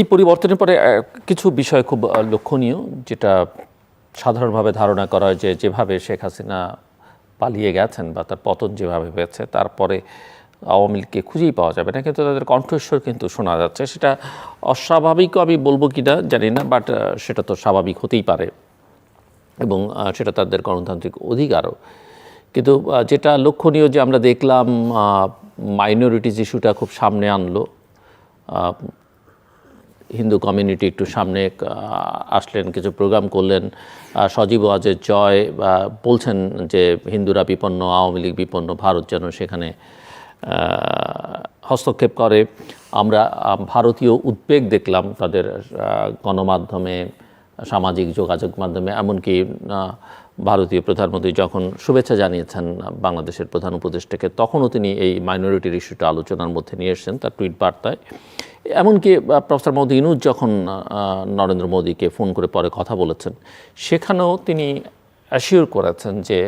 এই পরিবর্তনের পরে কিছু বিষয় খুব লক্ষণীয় যেটা সাধারণভাবে ধারণা করা হয় যে যেভাবে শেখ হাসিনা পালিয়ে গেছেন বা তার পতন যেভাবে হয়েছে, তারপরে আওয়ামী লীগকে খুঁজেই পাওয়া যাবে না, কিন্তু তাদের কণ্ঠস্বর কিন্তু শোনা যাচ্ছে। সেটা অস্বাভাবিকও আমি বলব কি না জানি না বাট সেটা তো স্বাভাবিক হতেই পারে এবং সেটা তাদের গণতান্ত্রিক অধিকারও। কিন্তু যেটা লক্ষণীয় যে আমরা দেখলাম মাইনরিটিজ ইস্যুটা খুব সামনে আনলো হিন্দু কমিউনিটি একটু সামনে আসলেন, কিছু প্রোগ্রাম করলেন। সজীব ওয়াজের জয়, বা বলছেন যে হিন্দুরা বিপন্ন, আওয়ামী লীগ বিপন্ন, ভারত যেন সেখানে হস্তক্ষেপ করে। আমরা ভারতীয় উদ্বেগ দেখলাম তাদের গণমাধ্যমে, সামাজিক যোগাযোগ মাধ্যমে, এমনকি ভারতীয় প্রধানমন্ত্রী যখন শুভেচ্ছা জানিয়েছেন বাংলাদেশের প্রধান উপদেষ্টাকে, তখনও তিনি এই মাইনরিটির ইস্যুটা আলোচনার মধ্যে নিয়ে এসেছেন, তার টুইট বার্তায়। এমনকি প্রফেসর মোদী ইনুজ যখন নরেন্দ্র মোদীকে ফোন করে পরে কথা বলেছেন, সেখানেও তিনি অ্যাসিওর করেছেন যে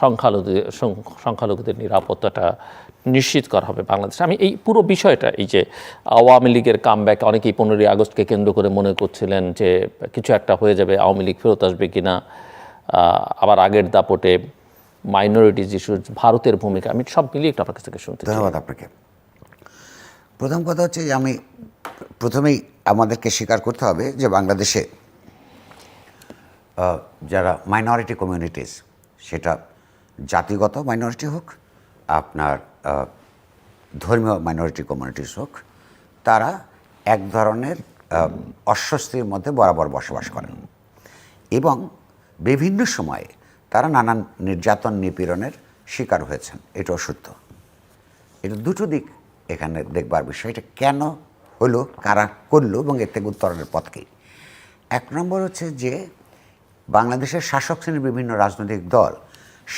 সংখ্যালঘুদের সংখ্যালঘুদের নিরাপত্তাটা নিশ্চিত করা হবে বাংলাদেশে। আমি এই পুরো বিষয়টা, এই যে আওয়ামী লীগের কামব্যাক অনেকেই পনেরোই আগস্টকে কেন্দ্র করে মনে করছিলেন যে, কিছু একটা হয়ে যাবে, আওয়ামী লীগ ফেরত আসবে কি না আবার আগের দাপটে মাইনরিটিজ ইস্যু ভারতের ভূমিকা, আমি সব মিলিয়ে একটু আপনার কাছ থেকে শুনতে ধন্যবাদ আপনাকে। প্রথম কথা হচ্ছে যে আমি প্রথমেই আমাদেরকে স্বীকার করতে হবে যে বাংলাদেশে যারা মাইনরিটি কমিউনিটিস সেটা জাতিগত মাইনরিটি হোক, আপনার ধর্মীয় মাইনরিটি কমিউনিটিস হোক, তারা এক ধরনের অস্বস্তির মধ্যে বরাবর বসবাস করেন। এবং বিভিন্ন সময়ে তারা নানান নির্যাতন নিপীড়নের শিকার হয়েছেন, এটাও সত্য। এটা দুটো দিক এখানে দেখবার বিষয় এটা কেন হলো, কারা করল এবং এর থেকে উত্তরণের পথ কী? এক নম্বর হচ্ছে যে বাংলাদেশের শাসক শ্রেণির বিভিন্ন রাজনৈতিক দল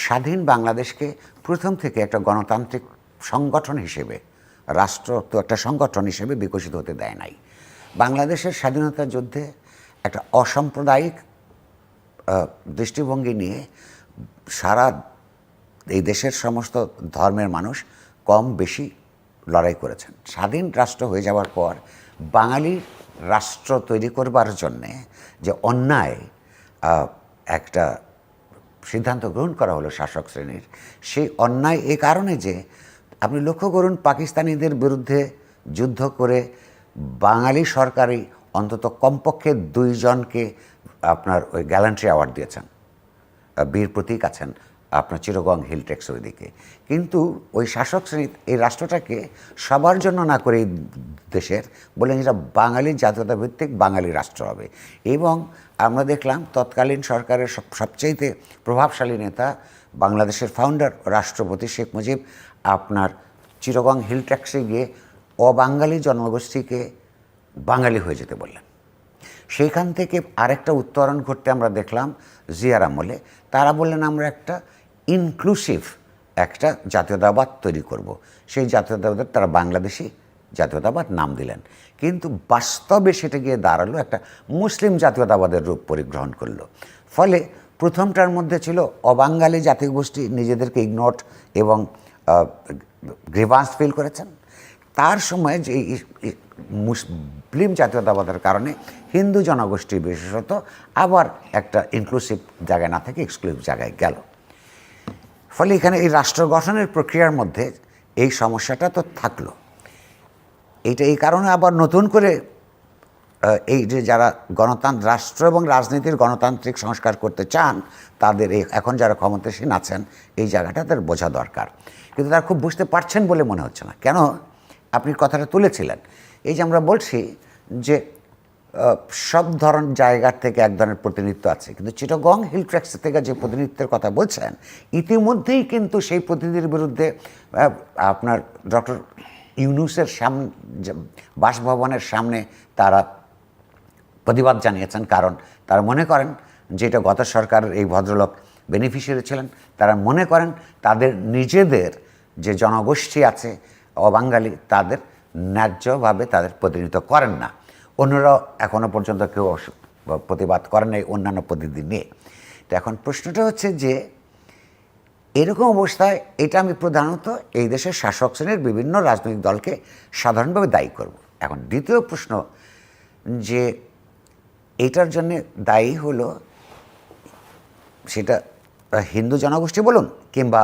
স্বাধীন বাংলাদেশকে প্রথম থেকে একটা গণতান্ত্রিক সংগঠন হিসেবে রাষ্ট্র তো একটা সংগঠন হিসেবে বিকশিত হতে দেয় নাই। বাংলাদেশের স্বাধীনতা যুদ্ধে একটা অসাম্প্রদায়িক দৃষ্টিভঙ্গি নিয়ে সারা এই দেশের সমস্ত ধর্মের মানুষ কম বেশি লড়াই করেছেন। স্বাধীন রাষ্ট্র হয়ে যাওয়ার পর বাঙালি রাষ্ট্র তৈরি করবার জন্যে যে অন্যায় একটা সিদ্ধান্ত গ্রহণ করা হলো শাসক শ্রেণির, সেই অন্যায় এ কারণে যে আপনি লক্ষ্য করুন পাকিস্তানিদের বিরুদ্ধে যুদ্ধ করে বাঙালি সরকারই অন্তত কমপক্ষে দুইজনকে আপনার ওই গ্যালান্ট্রি অ্যাওয়ার্ড দিয়েছেন। বীর প্রতীক আছেন। আপনার চিরগং হিল ট্যাক্সের ওইদিকে। কিন্তু ওই শাসক শ্রেণি, এই রাষ্ট্রটাকে সবার জন্য না করে দেশের বলেন যেটা বাঙালি জাতীয়তা ভিত্তিক বাঙালি রাষ্ট্র হবে। এবং আমরা দেখলাম তৎকালীন সরকারের সব- সবচাইতে প্রভাবশালী নেতা বাংলাদেশের ফাউন্ডার রাষ্ট্রপতি শেখ মুজিব আপনার চিরগং হিল ট্যাক্সে গিয়ে অবাঙালি জনগোষ্ঠীকে বাঙালি হয়ে যেতে বললেন। সেইখান থেকে আরেকটা উত্তরণ ঘটতে আমরা দেখলাম জিয়ার আমলে। তারা বললেন, আমরা একটা ইনক্লুসিভ একটা জাতীয়তাবাদ তৈরি করব। সেই জাতীয়তাবাদের তারা বাংলাদেশি জাতীয়তাবাদ নাম দিলেন। কিন্তু বাস্তবে সেটা গিয়ে দাঁড়াল একটা মুসলিম জাতীয়তাবাদের রূপ পরিগ্রহণ করল। ফলে প্রথমটার মধ্যে ছিল অবাঙ্গালি জাতিগোষ্ঠী নিজেদেরকে ইগনোট এবং গ্রিভান্স ফিল করেছেন। তার সময় যে মুসলিম জাতীয়তাবাদের কারণে হিন্দু জনগোষ্ঠী বিশেষত আবার একটা ইনক্লুসিভ জায়গায় না থেকে এক্সক্লুসিভ জায়গায় গেল। ফলে এখানে এই রাষ্ট্র গঠনের প্রক্রিয়ার মধ্যে এই সমস্যাটা তো থাকল। এইটা এই কারণে আবার নতুন করে এই যে যারা গণতান্ত্র রাষ্ট্র এবং রাজনীতির গণতান্ত্রিক সংস্কার করতে চান, তাদের এই এখন যারা ক্ষমতাসীন আছেন, এই জায়গাটা তাদের বোঝা দরকার। কিন্তু তারা খুব বুঝতে পারছেন বলে মনে হচ্ছে না। কেন? আপনি কথাটা তুলেছিলেন। এই যে আমরা বলছি যে সব ধরন জায়গার থেকে এক ধরনের প্রতিনিধিত্ব আছে। কিন্তু চিটগং হিল ট্র্যাক্স থেকে যে প্রতিনিধিত্বের কথা বলছেন, ইতিমধ্যেই কিন্তু সেই প্রতিনিধির বিরুদ্ধে আপনার ডক্টর ইউনুসের সামনে বাসভবনের সামনে তারা প্রতিবাদ জানিয়েছেন। কারণ তারা মনে করেন যে এটা গত সরকারের এই ভদ্রলোক বেনিফিশিয়ারি ছিলেন। তারা মনে করেন তাদের নিজেদের যে জনগোষ্ঠী আছে অবাঙালি তাদের ন্যায্যভাবে তাদের প্রতিনিধিত্ব করেন না। অন্যরাও এখনও পর্যন্ত কেউ প্রতিবাদ করেন এই অন্যান্য পদ্ধতি নিয়ে। তো এখন প্রশ্নটা হচ্ছে যে, এরকম অবস্থায় এটা আমি প্রধানত এই দেশের শাসক শ্রেণির বিভিন্ন রাজনৈতিক দলকে সাধারণভাবে দায়ী করব। এখন দ্বিতীয় প্রশ্ন যে, এটার জন্য দায়ী হলো সেটা হিন্দু জনগোষ্ঠী বলুন কিংবা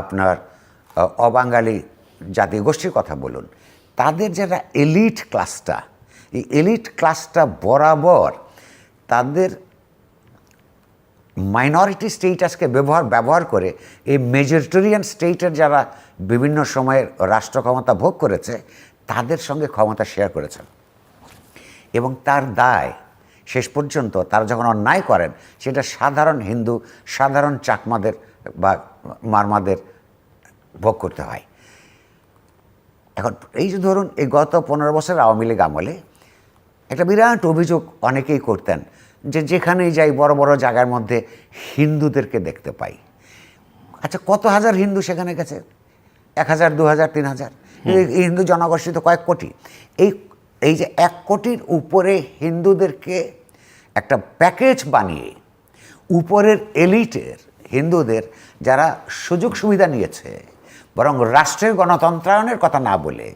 আপনার অবাঙালি জাতীয় গোষ্ঠীর কথা বলুন। তাদের যারা এলিট ক্লাসটা এই এলিট ক্লাসটা বরাবর তাদের মাইনরিটি স্টেটাসকে ব্যবহার ব্যবহার করে এই মেজরিটেরিয়ান স্টেটের যারা বিভিন্ন সময়ে রাষ্ট্র ক্ষমতা ভোগ করেছে, তাদের সঙ্গে ক্ষমতা শেয়ার করেছেন। এবং তার দায় শেষ পর্যন্ত তারা যখন অন্যায় করেন, সেটা সাধারণ হিন্দু, সাধারণ চাকমাদের বা মারমাদের ভোগ করতে হয়। এখন এই যে ধরুন, এই গত পনেরো বছর আওয়ামী লীগ আমলে একটা বিরাট অভিযোগ অনেকেই করতেন যে যেখানেই যাই বড় বড় জায়গার মধ্যে হিন্দুদেরকে দেখতে পাই। আচ্ছা কত হাজার হিন্দু সেখানে গেছে? এক হাজার দু হাজার তিন হাজার? হিন্দু জনগোষ্ঠী তো কয়েক কোটি। এই এই যে এক কোটির উপরে হিন্দুদেরকে একটা প্যাকেজ বানিয়ে উপরের এলিটের হিন্দুদের যারা সুযোগ সুবিধা নিয়েছে বরং রাষ্ট্রের গণতন্ত্রায়নের কথা না বলে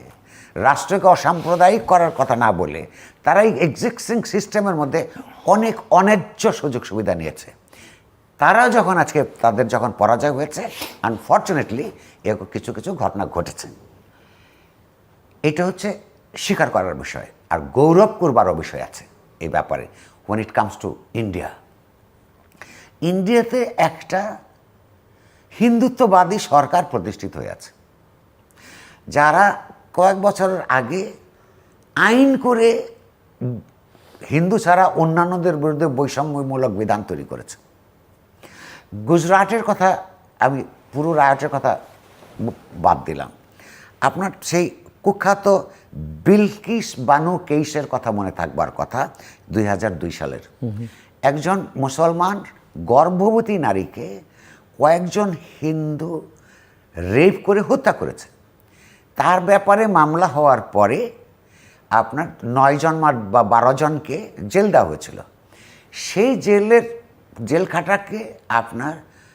রাষ্ট্রকে অসাম্প্রদায়িক করার কথা না বলে তারা এই এক্সিস্টিং সিস্টেমের মধ্যে অনেক অন্যায্য সুযোগ সুবিধা নিয়েছে। তারা যখন আজকে তাদের যখন পরাজয় হয়েছে আনফর্চুনেটলি এরকম কিছু কিছু ঘটনা ঘটেছে। এটা হচ্ছে স্বীকার করার বিষয় আর গৌরব করবারও বিষয় আছে এই ব্যাপারে when it comes to India ইন্ডিয়াতে একটা হিন্দুত্ববাদী সরকার প্রতিষ্ঠিত হয়ে আছে। যারা কয়েক বছরের আগে আইন করে হিন্দু ছাড়া অন্যান্যদের বিরুদ্ধে বৈষম্যমূলক বিধান তৈরি করেছে। গুজরাটের কথা, আমি পুরো রায়টের কথা বাদ দিলাম। আপনার সেই কুখ্যাত বিলকিস বানু কেইসের কথা মনে থাকবার কথা দুই সালের। একজন মুসলমান গর্ভবতী নারীকে কয়েকজন হিন্দু রেপ করে হত্যা করেছে। তার ব্যাপারে মামলা হওয়ার পরে আপনার নয়জন বা বারো জনকে জেল দেওয়া হয়েছিল। সেই জেলের জেল খাটাকে আপনার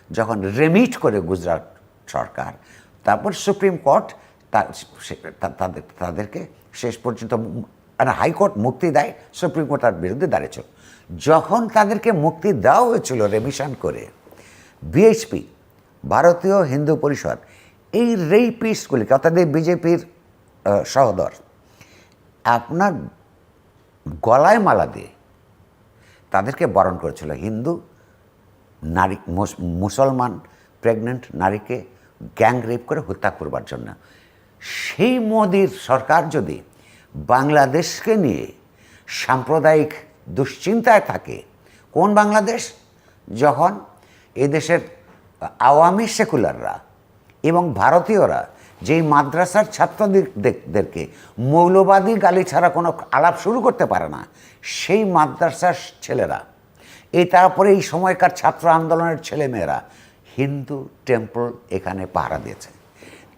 যখন রেমিট করে গুজরাট সরকার, তারপর সুপ্রিম কোর্ট তাদের তাদেরকে শেষ পর্যন্ত মানে হাইকোর্ট মুক্তি দেয়, সুপ্রিম কোর্ট তার বিরুদ্ধে দাঁড়িয়েছিল যখন তাদেরকে মুক্তি দেওয়া হয়েছিল রেমিশন করে বিএইচপি ভারতীয় হিন্দু পরিষদ এই রেইপিস্টগুলিকে অর্থাৎ এই বিজেপির সহদর, আপনার গলায় মালা দিয়ে তাদেরকে বরণ করেছিল হিন্দু নারী, মুস- মুসলমান প্রেগনেন্ট নারীকে গ্যাং রেপ করে হত্যা করবার জন্য। সেই মোদির সরকার যদি বাংলাদেশকে নিয়ে সাম্প্রদায়িক দুশ্চিন্তায় থাকে, কোন বাংলাদেশ? যখন এদেশের আওয়ামী সেকুলাররা এবং ভারতীয়রা যেই মাদ্রাসার ছাত্রদেরকে মৌলবাদী গালি ছাড়া কোনো আলাপ শুরু করতে পারে না সেই মাদ্রাসার ছেলেরা। এই তারপরে এই সময়কার ছাত্র আন্দোলনের ছেলেমেয়েরা হিন্দু টেম্পল এখানে পাহারা দিয়েছে।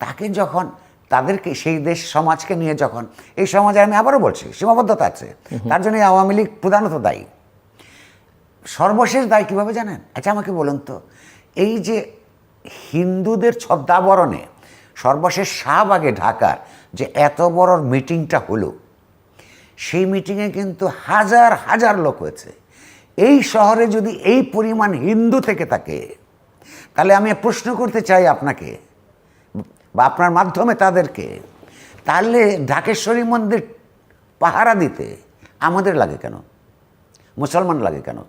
তাকে যখন তাদেরকে সেই দেশ সমাজকে নিয়ে যখন এই সমাজে আমি আবারও বলছি সীমাবদ্ধতা আছে। তার জন্য আওয়ামী লীগ প্রধানত দায়ী। সর্বশেষ দায় কীভাবে জানেন? আচ্ছা আমাকে বলুন তো। এই যে হিন্দুদের ছদ্মাবরণে সর্বশেষ শাহবাগে ঢাকার যে এত বড় মিটিংটা হলো, সেই মিটিংয়ে কিন্তু হাজার হাজার লোক হয়েছে। এই শহরে যদি এই পরিমাণ হিন্দু থেকে থাকে, তাহলে আমি প্রশ্ন করতে চাই আপনাকে, বা আপনার মাধ্যমে তাদেরকে, তাহলে ঢাকেশ্বরী মন্দির পাহারা দিতে আমাদের লাগে কেন? মুসলমান লাগে কেন?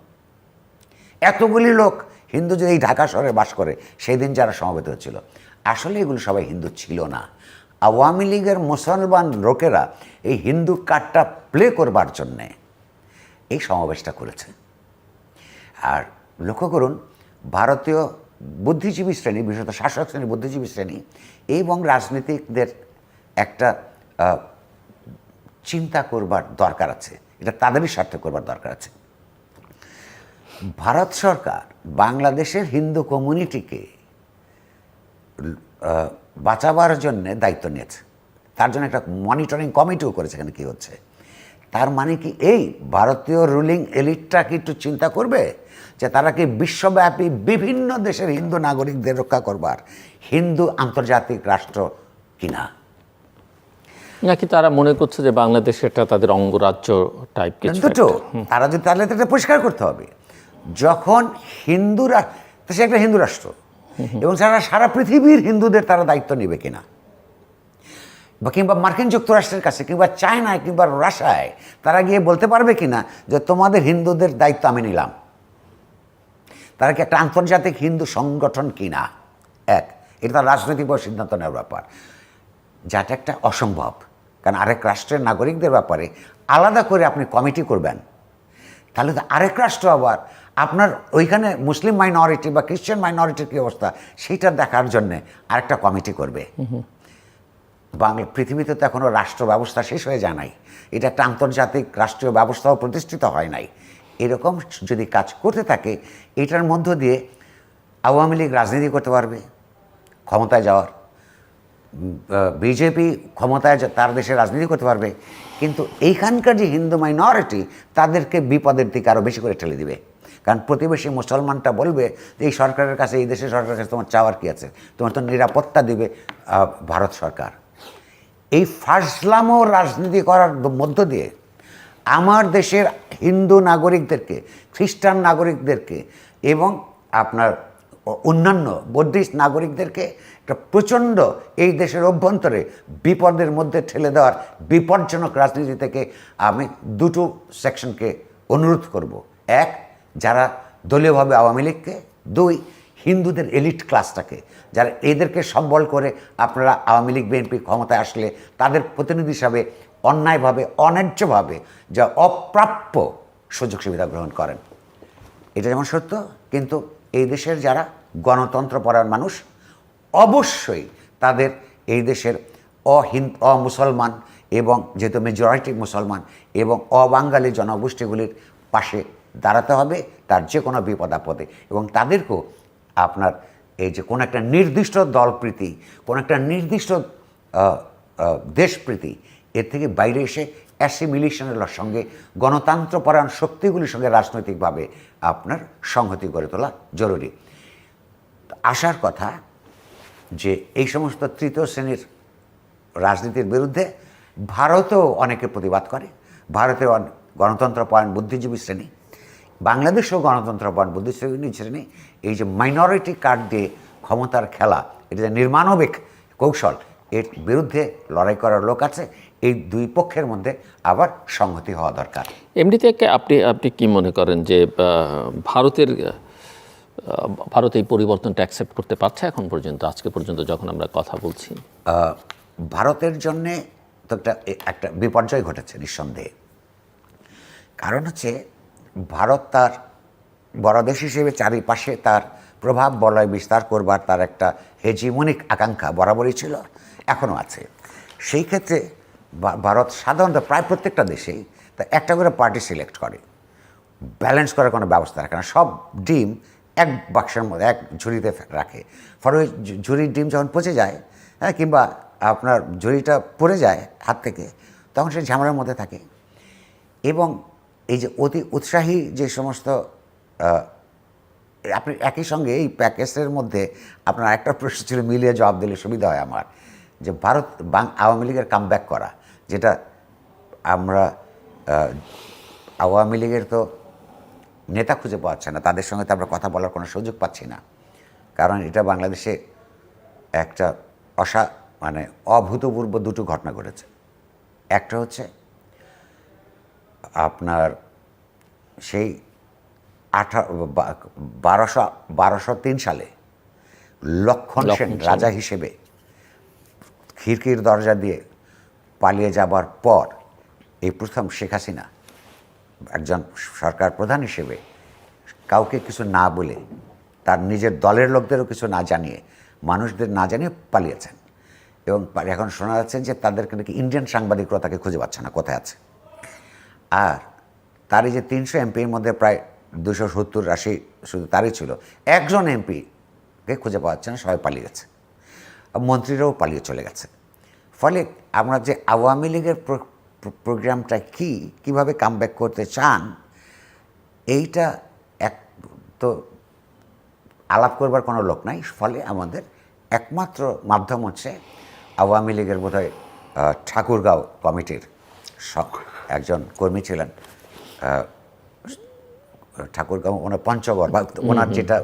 এতগুলি লোক হিন্দু যদি এই ঢাকা শহরে বাস করে সেই দিন যারা সমবেত হচ্ছিল আসলে এগুলো সবাই হিন্দু ছিল না। আওয়ামী লীগের মুসলমান লোকেরা এই হিন্দু কার্ডটা প্লে করবার জন্যে এই সমাবেশটা করেছে। আর লক্ষ্য করুন, ভারতীয় বুদ্ধিজীবী শ্রেণি, বিশেষত শাসক শ্রেণি, বুদ্ধিজীবী শ্রেণি এবং রাজনীতিকদের একটা চিন্তা করবার দরকার আছে। এটা তাদেরই স্বার্থে করবার দরকার আছে। ভারত সরকার বাংলাদেশের হিন্দু কমিউনিটিকে বাঁচাবার জন্য দায়িত্ব নিয়েছে। তার জন্য একটা মনিটরিং কমিটিও করেছে এখানে কী হচ্ছে। তার মানে কি এই ভারতীয় রুলিং এলিটটা কি একটু চিন্তা করবে যে তারা কি বিশ্বব্যাপী বিভিন্ন দেশের হিন্দু নাগরিকদের রক্ষা করবার হিন্দু আন্তর্জাতিক রাষ্ট্র কিনা? নাকি তারা মনে করছে যে বাংলাদেশ এটা তাদের অঙ্গরাজ্য টাইপ কিছু দুটো। তারা যদি তাহলে এটা পরিষ্কার করতে হবে। যখন হিন্দুরা তো সে একটা হিন্দু রাষ্ট্র। এবং সারা সারা পৃথিবীর হিন্দুদের তারা দায়িত্ব নেবে কিনা? বা কিংবা মার্কিন যুক্তরাষ্ট্রের কাছে, কিংবা চায়নায়, কিংবা রাশায় তারা গিয়ে বলতে পারবে কিনা যে তোমাদের হিন্দুদের দায়িত্ব আমি নিলাম? তারা কি একটা আন্তর্জাতিক হিন্দু সংগঠন কিনা? এক, এটা তার রাজনৈতিক বড় সিদ্ধান্ত নেওয়ার ব্যাপার। যাটা একটা অসম্ভব। কারণ আরেক রাষ্ট্রের নাগরিকদের ব্যাপারে আলাদা করে আপনি কমিটি করবেন। তাহলে তো আরেক রাষ্ট্র আবার আপনার ওইখানে মুসলিম মাইনরিটি বা খ্রিশ্চান মাইনরিটির কী অবস্থা সেইটা দেখার জন্যে আরেকটা কমিটি করবে। বাংলা, পৃথিবীতে তো এখনও রাষ্ট্র ব্যবস্থা শেষ হয়ে যায় নাই। এটা একটা আন্তর্জাতিক রাষ্ট্রীয় ব্যবস্থাও প্রতিষ্ঠিত হয় নাই। এরকম যদি কাজ করতে থাকে, এটার মধ্য দিয়ে আওয়ামী লীগ রাজনীতি করতে পারবে, ক্ষমতায় যাওয়ার। বিজেপি ক্ষমতায় তার দেশে রাজনীতি করতে পারবে। কিন্তু এইখানকার যে হিন্দু মাইনরিটি তাদেরকে বিপদের দিকে আরও বেশি করে ঠেলে দিবে। কারণ প্রতিবেশী মুসলমানটা বলবে যে এই সরকারের কাছে, এই দেশের সরকারের কাছে তোমার চাওয়ার কী আছে? তোমার তো নিরাপত্তা দিবে ভারত সরকার। এই ফাজলামো রাজনীতি করার মধ্য দিয়ে আমার দেশের হিন্দু নাগরিকদেরকে, খ্রিস্টান নাগরিকদেরকে এবং আপনার অন্যান্য বৌদ্ধিস্ট নাগরিকদেরকে একটা প্রচণ্ড এই দেশের অভ্যন্তরে বিপদের মধ্যে ঠেলে দেওয়ার বিপজ্জনক রাজনীতি থেকে আমি দুটো সেকশনকে অনুরোধ করব। এক যারা দলীয়ভাবে আওয়ামী লীগকে, দুই হিন্দুদের এলিট ক্লাসটাকে, যারা এদেরকে সম্বল করে আপনারা আওয়ামী লীগ, বিএনপি ক্ষমতায় আসলে তাদের প্রতিনিধি হিসাবে অন্যায়ভাবে, অন্যায্যভাবে যা অপ্রাপ্য সুযোগ সুবিধা গ্রহণ করেন। এটা যেমন সত্য, কিন্তু এই দেশের যারা গণতন্ত্র গণতন্ত্রপরায়ণ মানুষ, অবশ্যই তাদের এই দেশের অহিন, অমুসলমান এবং যেহেতু মেজরিটি মুসলমান এবং অবাঙ্গালি জনগোষ্ঠীগুলির পাশে দাঁড়াতে হবে, তার যে কোনো বিপদ আপদে। এবং তাদেরকেও আপনার এই যে কোনো একটা নির্দিষ্ট দলপ্রীতি, কোনো একটা নির্দিষ্ট দেশপ্রীতি, এর থেকে বাইরে এসে অ্যাসিমিলেশনের সঙ্গে, গণতন্ত্রপরায়ণ শক্তিগুলির সঙ্গে রাজনৈতিকভাবে আপনার সংহতি গড়ে তোলা জরুরি। আসার কথা যে এই সমস্ত তৃতীয় শ্রেণির রাজনীতির বিরুদ্ধে ভারতেও অনেকে প্রতিবাদ করে। ভারতের গণতন্ত্রপরায়ণ বুদ্ধিজীবী শ্রেণি বাংলাদেশেও গণতন্ত্রপরায়ণ বুদ্ধিজীবী শ্রেণি এই যে মাইনরিটি কার্ড দিয়ে ক্ষমতার খেলা এটা যে নির্মাণবিক কৌশল এর বিরুদ্ধে লড়াই করার লোক আছে এই দুই পক্ষের মধ্যে আবার সংহতি হওয়া দরকার। এমনিতে আপনি আপনি কি মনে করেন যে ভারতের ভারত এই পরিবর্তনটা অ্যাকসেপ্ট করতে পারছে এখন পর্যন্ত আজকে পর্যন্ত যখন আমরা কথা বলছি? ভারতের জন্যে তো একটা একটা বিপর্যয় ঘটেছে নিঃসন্দেহে। কারণ হচ্ছে ভারত তার বড় দেশ হিসেবে চারিপাশে তার প্রভাব, বলয় বিস্তার করবার তার একটা হেজিমনিক আকাঙ্ক্ষা বরাবরই ছিল এখনও আছে। সেই ক্ষেত্রে ভারত সাধারণত প্রায় প্রত্যেকটা দেশেই তা একটা করে পার্টি সিলেক্ট করে। ব্যালেন্স করার কোনো ব্যবস্থা রাখে না। সব ডিম এক বাক্সের মধ্যে, এক ঝুড়িতে রাখে। ফলে ওই ঝুড়ির ডিম যখন পচে যায় হ্যাঁ কিংবা আপনার ঝুড়িটা পড়ে যায় হাত থেকে, তখন সে ঝামেলার মধ্যে থাকে। এবং এই যে অতি উৎসাহী যে সমস্ত আপনি একই সঙ্গে এই প্যাকেজের মধ্যে আপনার একটা প্রশ্ন ছিল, মিলিয়ে জবাব দিলে সুবিধা হয় আমার, যে ভারত বাং, আওয়ামী লীগের কাম করা, যেটা আমরা আওয়ামী লীগের তো নেতা খুঁজে পাচ্ছে না, তাদের সঙ্গে তো আমরা কথা বলার কোনো সুযোগ পাচ্ছি না, কারণ এটা বাংলাদেশে একটা অসা মানে অভূতপূর্ব দুটো ঘটনা ঘটেছে। একটা হচ্ছে আপনার সেই আঠা বারোশো বারোশো তিন সালে লক্ষণ সেন রাজা হিসেবে খিড়কির দরজা দিয়ে পালিয়ে যাবার পর এই প্রথম শেখ হাসিনা একজন সরকার প্রধান হিসেবে কাউকে কিছু না বলে তার নিজের দলের লোকদেরও কিছু না জানিয়ে মানুষদের না জানিয়ে পালিয়েছেন। এবং এখন শোনা যাচ্ছে যে তাদেরকে নাকি ইন্ডিয়ান সাংবাদিকরা তাকে খুঁজে পাচ্ছে না কোথায় আছে? আর তার এই যে তিনশো এমপির মধ্যে প্রায় দুশো সত্তর আশি শুধু তারই ছিল, একজন এমপিকে খুঁজে পাওয়া যাচ্ছে না, সবাই পালিয়ে গেছে। মন্ত্রীরাও পালিয়ে চলে গেছে। ফলে আমরা যে আওয়ামী লীগের প্র- প্র- প্রোগ্রামটা কি, কীভাবে কামব্যাক করতে চান, এইটা এক তো আলাপ করবার কোনো লোক নাই। ফলে আমাদের একমাত্র মাধ্যম হচ্ছে আওয়ামী লীগের বোধহয় ঠাকুরগাঁও কমিটির স- একজন কর্মী ছিলেন ঠাকুরগাঁও ওনার পঞ্চগড় বা ওনার যেটা